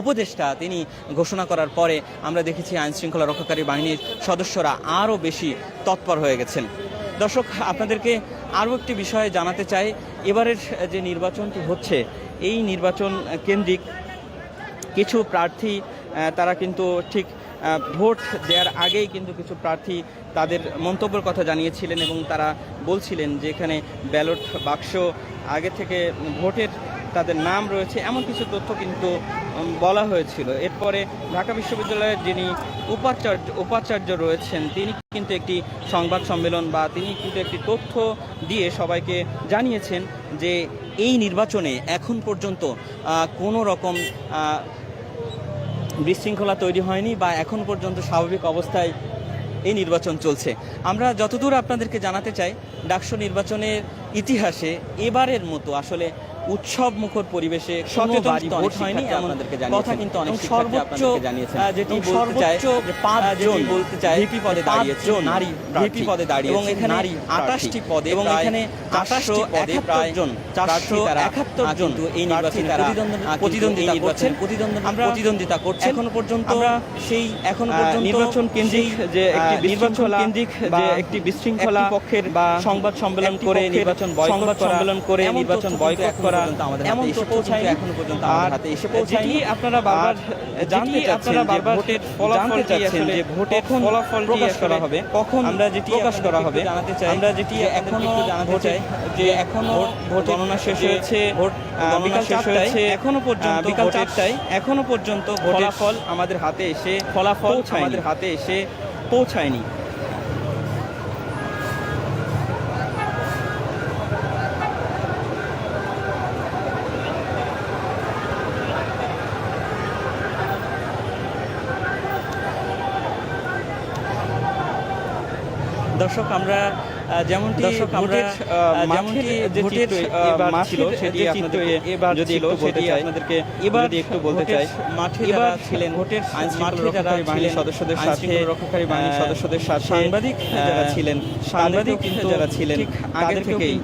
উপদেষ্টা তিনি ঘোষণা করার পরে আমরা দেখেছি আইন শৃঙ্খলা রক্ষাকারী বাহিনীর সদস্যরা আরও বেশি তৎপর হয়ে গেছেন। দর্শক, আপনাদেরকে আরও একটি বিষয়ে জানাতে চাই। এবারের যে নির্বাচনটি হচ্ছে, এই নির্বাচন কেন্দ্রিক কিছু প্রার্থী তারা কিন্তু ঠিক ভোট দেওয়ার আগেই কিন্তু কিছু প্রার্থী তাদের মন্তব্যের কথা জানিয়েছিলেন এবং তারা বলছিলেন যে এখানে ব্যালট বাক্স আগে থেকে ভোটের তাদের নাম রয়েছে, এমন কিছু তথ্য কিন্তু বলা হয়েছিল। এরপরে ঢাকা বিশ্ববিদ্যালয়ের যিনি উপাচার্য উপাচার্য রয়েছেন, তিনি কিন্তু একটি সংবাদ সম্মেলন বা তিনি কিন্তু একটি তথ্য দিয়ে সবাইকে জানিয়েছেন যে এই নির্বাচনে এখন পর্যন্ত কোনো রকম বিশৃঙ্খলা তৈরি হয়নি বা এখন পর্যন্ত স্বাভাবিক অবস্থায় এই নির্বাচন চলছে। আমরা যতদূর আপনাদেরকে জানাতে চাই, ডাকসু নির্বাচনের ইতিহাসে এবারের মতো আসলে উৎসব মুখর পরিবেশে ভোট হয়নি আপনাদেরকে কথা কিন্তু অনেক সর্বোচ্চ জানিয়েছেন। যেটি সর্বোচ্চ বলতে চাই ভিপি পদে দাঁড়িয়েছে নারী ভিপি পদে দাঁড়িয়েছে এবং এখানে নারী আটাশটি পদে এবং এখানে চারশো 88 পদে প্রায় জন চারশো একাত্তর জন এই নির্বাচনে তারা প্রতিদ্বন্দ্বিতা করছেন। আমরা প্রতিদ্বন্দ্বিতা করছেন। এখনও পর্যন্ত আমরা সেই এখন পর্যন্ত নির্বাচন কেন্দ্রিক যে একটি নির্বাচন কেন্দ্রিক যে একটি বিশৃঙ্খলা পক্ষের বা সংবাদ সম্মেলন করে নির্বাচন বয়কট সংবাদ সম্মেলন করে নির্বাচন বয়কট করা পর্যন্ত এমন পৌঁছায়নি। কিন্তু এখনও পর্যন্ত আমাদের আর হাতে এসে পৌঁছায়নি আপনারা বারবার জানতে চাচ্ছেন আপনারা বারবার ভোটের জানতে ফলাফলটি চাচ্ছেন যে ভোটের কখন ফলাফলটি প্রকাশ করা হবে কখন আমরা যেটি প্রকাশ করা হবে জানাতে চাই আমরা যেটি এখনও জানাতে চাই যে এখনও ভোট- গণনা শেষ হয়েছে ভোট গণনা বিকাল শেষ হয়েছে, এখনও পর্যন্ত বিকাল চারটায় এখনও পর্যন্ত ভোটের ফলাফল আমাদের হাতে এসে ফলাফল। আমাদের হাতে এসে পৌঁছায়নি দর্শক আমরা আহ, যেমনটি দর্শক আমরা যেমনটি ভোটের মাঠের ছিল সেটি এবার যদি একটু বলতে চাই, আপনাদেরকে এবার যদি একটু বলতে চাই। মাঠে যারা ছিলেন, ভোটের মাঠে যারা বাহিনীর সদস্যদের সাথে, রক্ষাকারী বাহিনীর সদস্যদের সাথে সাংবাদিক যারা ছিলেন, সাংবাদিক যারা ছিলেন আগে থেকেই,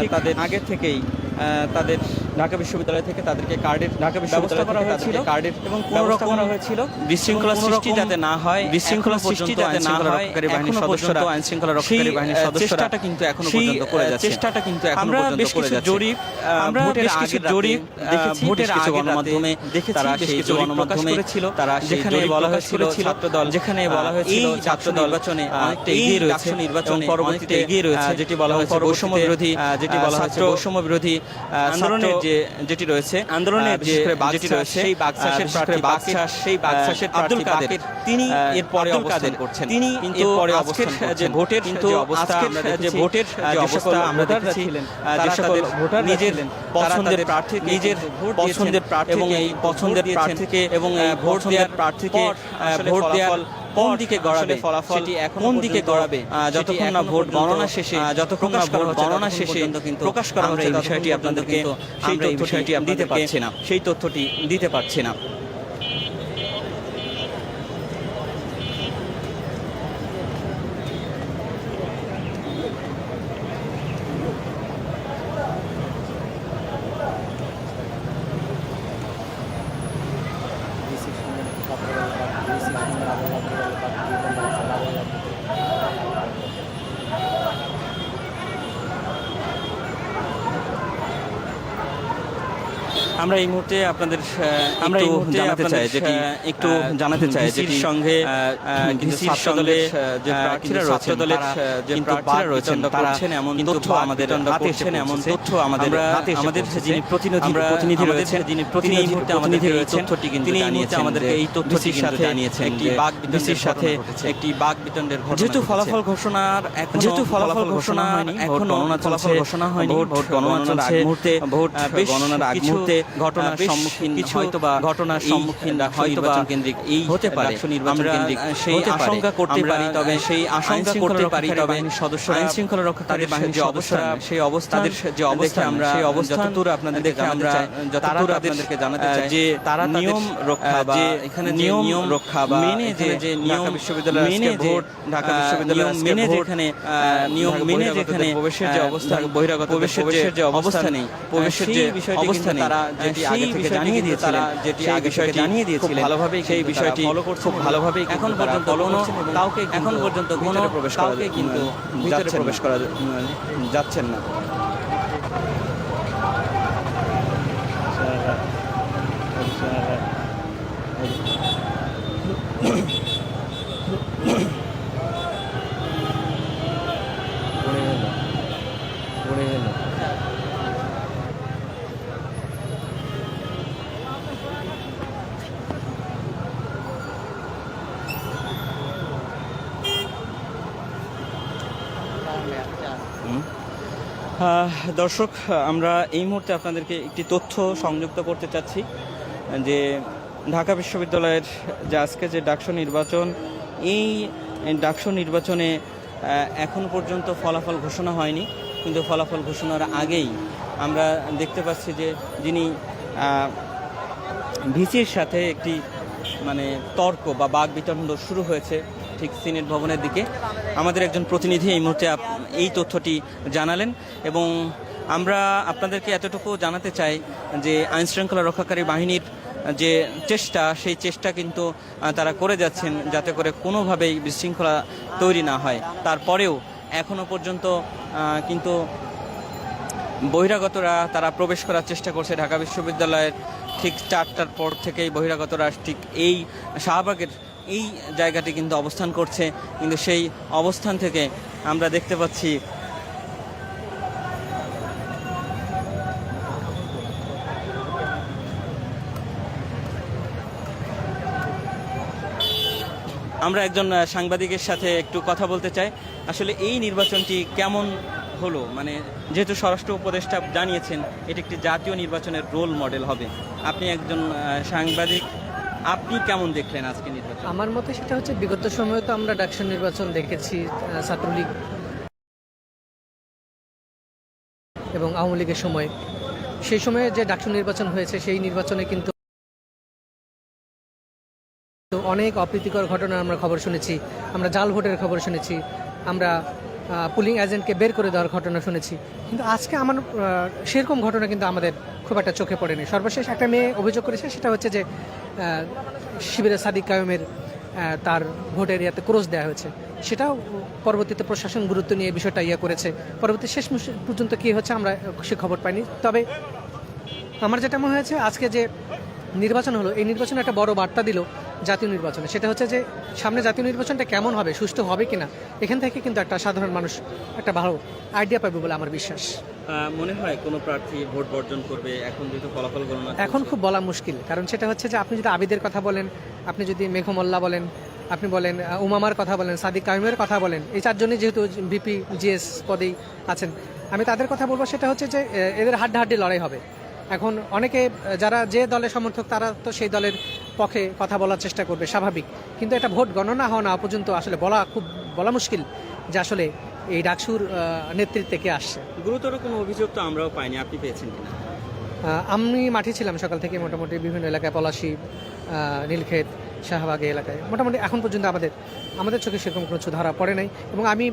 ঠিক তাদের আগে থেকেই তাদের ঢাকা বিশ্ববিদ্যালয় থেকে তাদেরকে কার্ডের ঢাকা বিশ্ববিদ্যালয় করা হয়েছিল কার্ডের এবং কোনো রকম করা হয়েছিল বিশৃঙ্খলা সৃষ্টি যাতে না হয় বিশৃঙ্খলা সৃষ্টি যাতে না হয়, রক্ষাকারী বাহিনীর সদস্যরা আইন শৃঙ্খলা রক্ষাকারী বাহিনীর সদস্যরা চেষ্টাটা কিন্তু এখনও পর্যন্ত করে যাচ্ছে চেষ্টাটা কিন্তু এখনও আমরা পর্যন্ত করে যাচ্ছে। জরিপ আমরা বেশ কিছু জরিপ দেখেছি ভোটের বেশ কিছু আগের রাতে গণমাধ্যমে দেখেছি তারা সেই জরিপ প্রকাশ করেছিল তারা যেখানে বলা হয়েছিল করেছিল, ছাত্রদল যেখানে বলা হয়েছিল ছাত্র নির্বাচনে অনেকটা এগিয়ে রয়েছে নির্বাচনে পরবর্তীতে এগিয়ে রয়েছে, যেটি বলা হয়েছে বৈষম্য বিরোধী যেটি বলা হয়েছে বৈষম্য বিরোধী আন্দোলনের ছাত্র যে যেটি রয়েছে আন্দোলনের যে যেটি রয়েছে সেই প্রার্থী বাকশাস, সেই বাকশাসের আব্দুল কাদের তিনি এরপরে অবস্থান করছেন। তিনি এরপরে অবস্থান যে ভোটের কিন্তু অবস্থা যে ভোটের যে অবস্থা আমরা দেখেছি, যে সকল ভোটাররা নিজের পছন্দের তারা প্রার্থীকে নিজের পছন্দের প্রার্থীকে এবং এই পছন্দের প্রার্থীকে এবং এই ভোট দেওয়ার প্রার্থীকে ভোট দেওয়ার কোন দিকে গড়াবে? ফলাফল কোন দিকে গড়াবে? যতক্ষণ না ভোট গণনা শেষে যতক্ষণ না ভোট গণনা শেষে কিন্তু প্রকাশ করা হচ্ছে এই বিষয়টি আপনাদেরকে সেই আমরা এই তথ্যটি বিষয়টি দিতে পারছি না। সেই তথ্যটি দিতে পারছি না। আমরা এই মুহূর্তে আপনাদের আমরা এই মুহূর্তে জানাতে চাই যেটি একটু জানাতে চাই যেটি সঙ্গে, আহ, আহ, কিন্তু VC র ছাত্র সঙ্গে, যে প্রার্থীরা রয়েছেন দলের, যে প্রার্থীরা রয়েছেন তারা করছেন এমন তথ্য আমাদের হাতে করছেন এসে এমন তথ্য আমাদের হাতে আমাদের। যিনি প্রতিনিধি প্রতিনিধি আমাদের রয়েছেন। যিনি তিনি প্রতিনিধি এই মুহূর্তে আমাদেরকে এই তথ্যটি কিন্তু জানিয়েছেন আমাদেরকে যে এই তথ্যটি সাথে জানিয়েছেন একটি বাক VC সাথে একটি বাক বিতণ্ডের ঘটনা যেহেতু। ফলাফল ঘোষণার এখনও যেহেতু ফলাফল ঘোষণা ভোট গণনা ফলাফল ঘোষণা হয়নি ভোট গণনা গণনার চলছে, ভোট বেশ গণনার আগ মুহূর্তে ঘটনার সম্মুখীন কিছু হয়তোবা ঘটনার সম্মুখীন হয়তোবা নির্বাচন কেন্দ্রিক এই হতে পারে। নির্বাচন কেন্দ্রিক সেই আশঙ্কা করতে পারি তবে সেই আশঙ্কা করতে পারি তবে সদস্যরা আইন শৃঙ্খলা রক্ষাকারী বাহিনীর যে অবস্থান, সেই অবস্থান তাদের যে অবস্থান, আমরা সেই অবস্থান যতদূর আপনাদেরকে দেখে আমরা যতদূর আপনাদেরকে জানাতে চাই যে তারা নিয়ম রক্ষা বা যে এখানে নিয়ম নিয়ম রক্ষা বা মেনে যে যে নিয়ম বিশ্ববিদ্যালয় মেনে যে, ঢাকা বিশ্ববিদ্যালয় মেনে যেখানে নিয়ম মেনে যেখানে প্রবেশের যে অবস্থা, বহিরাগত প্রবেশের যে অবস্থা অবস্থা নেই প্রবেশের যে অবস্থা নেই তারা যেটি আগে থেকে জানিয়ে দিয়েছিলেন তারা যেটি আগে থেকে বিষয়টি জানিয়ে দিয়েছিলেন, ভালোভাবেই সেই বিষয়টি খুব ভালোভাবেই এখন পর্যন্ত কোনো কাউকে এখন পর্যন্ত কোনো প্রবেশ কাউকে কিন্তু ভিতরে যাচ্ছেন প্রবেশ না। করা যাচ্ছেন না পড়ে দর্শক, আমরা এই মুহূর্তে আপনাদেরকে একটি তথ্য সংযুক্ত করতে চাচ্ছি, যে ঢাকা বিশ্ববিদ্যালয়ের যে আজকে যে ডাকসু নির্বাচন, এই ডাকসু নির্বাচনে এখন পর্যন্ত ফলাফল ঘোষণা হয়নি, কিন্তু ফলাফল ঘোষণার আগেই আমরা দেখতে পাচ্ছি যে যিনি ভিসির সাথে একটি মানে তর্ক বা বাঘ বিতণ্ড শুরু হয়েছে ঠিক সিনেট ভবনের দিকে আমাদের একজন প্রতিনিধি এই মুহূর্তে এই তথ্যটি জানালেন এবং আমরা আপনাদেরকে এতটুকু জানাতে চাই যে আইন শৃঙ্খলা রক্ষাকারী বাহিনীর যে চেষ্টা, সেই চেষ্টা কিন্তু তারা করে যাচ্ছেন যাতে করে কোনোভাবেই বিশৃঙ্খলা তৈরি না হয়। তারপরেও এখনও পর্যন্ত কিন্তু বহিরাগতরা তারা প্রবেশ করার চেষ্টা করছে ঢাকা বিশ্ববিদ্যালয়ের ঠিক চারটার পর থেকেই বহিরাগতরা ঠিক এই শাহবাগের এই জায়গাটি কিন্তু অবস্থান করছে, কিন্তু সেই অবস্থান থেকে আমরা দেখতে পাচ্ছি আমরা একজন সাংবাদিকের সাথে একটু কথা বলতে চাই। আসলে এই নির্বাচনটি কেমন হলো? মানে যেহেতু স্বরাষ্ট্র উপদেষ্টা জানিয়েছেন, এটি একটি জাতীয় নির্বাচনের রোল মডেল হবে। আপনি একজন সাংবাদিক আপনি কেমন দেখলেন আজকে নির্বাচন? আমার মতে সেটা হচ্ছে বিগত সময়ে তো আমরা ডাকসু নির্বাচন দেখেছি ছাত্রলীগ এবং আওয়ামী লীগের সময়। সেই সময়ে যে ডাকসু নির্বাচন হয়েছে, সেই নির্বাচনে কিন্তু অনেক অপ্রীতিকর ঘটনার আমরা খবর শুনেছি। আমরা জাল ভোটের খবর শুনেছি। আমরা পুলিং এজেন্টকে বের করে দেওয়ার ঘটনা শুনেছি। কিন্তু আজকে আমার সেরকম ঘটনা কিন্তু আমাদের খুব একটা চোখে পড়েনি। সর্বশেষ একটা মেয়ে অভিযোগ করেছে, সেটা হচ্ছে যে শিবিরের সাদিক কায়ুমের তার ভোটের ইয়াতে ক্রোশ দেওয়া হয়েছে। সেটাও পরবর্তীতে প্রশাসন গুরুত্ব নিয়ে বিষয়টা ইয়ে করেছে। পরবর্তী শেষ পর্যন্ত কী হচ্ছে আমরা সে খবর পাইনি। তবে আমার যেটা মনে হয়েছে, আজকে যে নির্বাচন হলো, এই নির্বাচনে একটা বড় বার্তা দিল জাতীয় নির্বাচনে। সেটা হচ্ছে যে সামনে জাতীয় নির্বাচনটা কেমন হবে সুষ্ঠু হবে কিনা এখান থেকে কিন্তু একটা সাধারণ মানুষ একটা ভালো আইডিয়া পাবে বলে আমার বিশ্বাস। মনে হয় কোনো প্রার্থী ভোট বর্জন করবে এখন যেহেতু ফলাফল গণনা এখন খুব বলা মুশকিল কারণ সেটা হচ্ছে যে আপনি যদি আবিদের কথা বলেন আপনি যদি মেঘমল্লা বলেন আপনি বলেন উমামার কথা বলেন সাদিক কাইমের কথা বলেন এই চারজনই যেহেতু বিপি জিএস পদেই আছেন আমি তাদের কথা বলব সেটা হচ্ছে যে এদের হাড্ডাহাড্ডি লড়াই হবে। এখন অনেকে যারা যে দলের সমর্থক তারা তো সেই দলের পক্ষে কথা বলার চেষ্টা করবে স্বাভাবিক। কিন্তু এটা ভোট গণনা হওয়া না পর্যন্ত আসলে বলা খুব বলা মুশকিল যে আসলে এই ডাকসুর নেতৃত্বে কে আসছে। গুরুতর কোনো অভিযোগ তো আমরাও পাইনি আপনি পেয়েছেন কিনা? আমি মাঠে ছিলাম সকাল থেকে মোটামুটি বিভিন্ন এলাকায় পলাশি নীলক্ষেত শাহবাগ এলাকায়। মোটামুটি এখন পর্যন্ত আমাদের আমাদের চোখে সেরকম কোনো কিছু ধরা পড়ে নাই। এবং আমি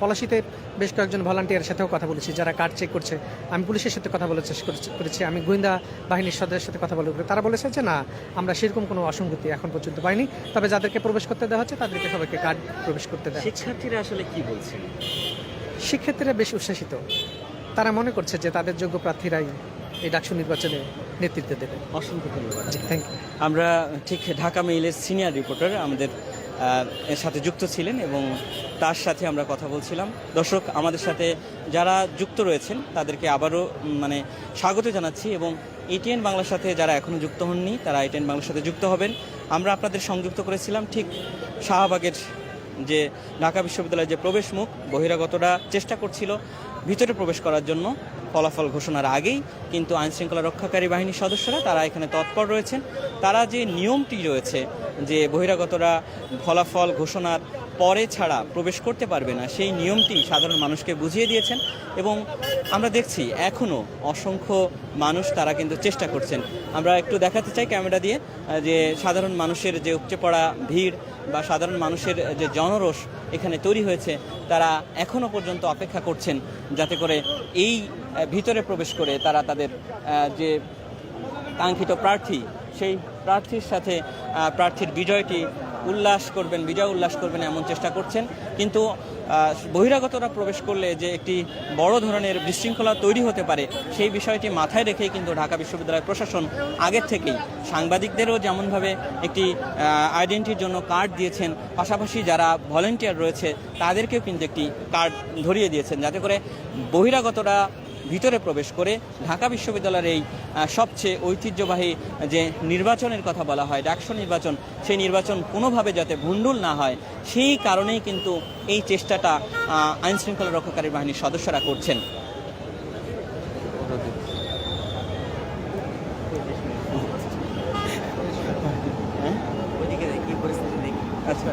পলাশিতে বেশ কয়েকজন ভলান্টিয়ারের সাথেও কথা বলেছি যারা কার্ড চেক করছে। আমি পুলিশের সাথে কথা বলার চেষ্টা করেছি আমি গোয়েন্দা বাহিনীর সদস্যের সাথে কথা বলে তারা বলেছে যে না আমরা সেরকম কোনো অসঙ্গতি এখন পর্যন্ত পাইনি। তবে যাদেরকে প্রবেশ করতে দেওয়া হচ্ছে তাদেরকে সবাইকে কার্ড প্রবেশ করতে দেওয়া। শিক্ষার্থীরা আসলে কি বলছেন শিক্ষার্থীরা বেশ উচ্ছ্বাসিত। তারা মনে করছে যে তাদের যোগ্য প্রার্থীরাই এই ডাকসু নির্বাচনে নেতৃত্ব দেবে অসংখ্য ধন্যবাদ। থ্যাংক ইউ আমরা ঠিক ঢাকা মেইলের সিনিয়র রিপোর্টার আমাদের এর সাথে যুক্ত ছিলেন এবং তার সাথে আমরা কথা বলছিলাম। দর্শক আমাদের সাথে যারা যুক্ত রয়েছেন তাদেরকে আবারও মানে স্বাগত জানাচ্ছি এবং এটিএন বাংলার সাথে যারা এখনও যুক্ত হননি তারা এটিএন বাংলার সাথে যুক্ত হবেন। আমরা আপনাদের সংযুক্ত করেছিলাম ঠিক শাহবাগের যে ঢাকা বিশ্ববিদ্যালয়ের যে প্রবেশ মুখ বহিরাগতরা চেষ্টা করছিল ভিতরে প্রবেশ করার জন্য। ফলাফল ঘোষণার আগেই কিন্তু আইন শৃঙ্খলা রক্ষাকারী বাহিনীর সদস্যরা তারা এখানে তৎপর রয়েছেন। তারা যে নিয়মটি রয়েছে যে বহিরাগতরা ফলাফল ঘোষণার পরে ছাড়া প্রবেশ করতে পারবে না, সেই নিয়মটি সাধারণ মানুষকে বুঝিয়ে দিয়েছেন এবং আমরা দেখছি এখনও অসংখ্য মানুষ তারা কিন্তু চেষ্টা করছেন। আমরা একটু দেখাতে চাই ক্যামেরা দিয়ে যে সাধারণ মানুষের যে উপচে পড়া ভিড় বা সাধারণ মানুষের যে জনরোষ এখানে তৈরি হয়েছে, তারা এখনও পর্যন্ত অপেক্ষা করছেন যাতে করে এই ভিতরে প্রবেশ করে তারা তাদের যে কাঙ্ক্ষিত প্রার্থী, সেই প্রার্থীর সাথে প্রার্থীর বিজয়টি উল্লাস করবেন, বিজয় উল্লাস করবেন এমন চেষ্টা করছেন। কিন্তু বহিরাগতরা প্রবেশ করলে যে একটি বড় ধরনের বিশৃঙ্খলা তৈরি হতে পারে, সেই বিষয়টি মাথায় রেখেই কিন্তু ঢাকা বিশ্ববিদ্যালয় প্রশাসন আগের থেকেই সাংবাদিকদেরও যেমনভাবে একটি আইডেন্টির জন্য কার্ড দিয়েছেন, পাশাপাশি যারা ভলেন্টিয়ার রয়েছে তাদেরকেও কিন্তু একটি কার্ড ধরিয়ে দিয়েছেন, যাতে করে বহিরাগতরা ভিতরে প্রবেশ করে ঢাকা বিশ্ববিদ্যালয়ের এই সবচেয়ে ঐতিহ্যবাহী যে নির্বাচনের কথা বলা হয় ডাকসু নির্বাচন সেই নির্বাচন কোনোভাবে যাতে ভণ্ডুল না হয় সেই কারণেই কিন্তু এই চেষ্টাটা আইন শৃঙ্খলা রক্ষাকারী বাহিনীর সদস্যরা করছেন। দেখি আচ্ছা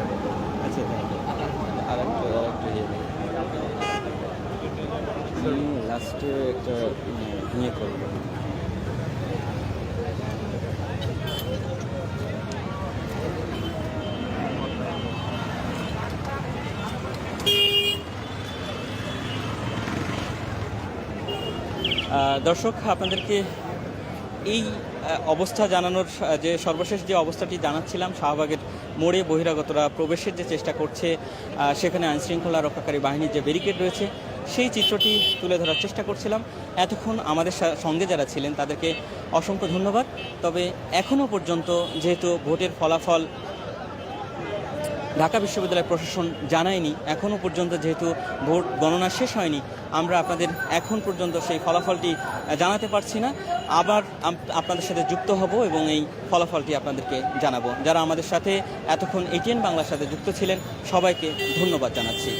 আচ্ছা আর একটু আর একটু ইয়ে লাস্টে একটা ইয়ে করব দর্শক, আপনাদেরকে এই অবস্থা জানানোর যে সর্বশেষ যে অবস্থাটি জানাচ্ছিলাম, শাহবাগের মোড়ে বহিরাগতরা প্রবেশের যে চেষ্টা করছে সেখানে আইনশৃঙ্খলা রক্ষাকারী বাহিনীর যে ব্যারিকেড রয়েছে সেই চিত্রটি তুলে ধরার চেষ্টা করছিলাম। এতক্ষণ আমাদের সঙ্গে যারা ছিলেন তাদেরকে অসংখ্য ধন্যবাদ। তবে এখনও পর্যন্ত যেহেতু ভোটের ফলাফল ঢাকা বিশ্ববিদ্যালয় প্রশাসন জানায়নি এখনও পর্যন্ত যেহেতু ভোট গণনা শেষ হয়নি, আমরা আপনাদের এখন পর্যন্ত সেই ফলাফলটি জানাতে পারছি না। আবার আপনাদের সাথে যুক্ত হব এবং এই ফলাফলটি আপনাদেরকে জানাব। যারা আমাদের সাথে এতক্ষণ এটিএন বাংলার সাথে যুক্ত ছিলেন, সবাইকে ধন্যবাদ জানাচ্ছি।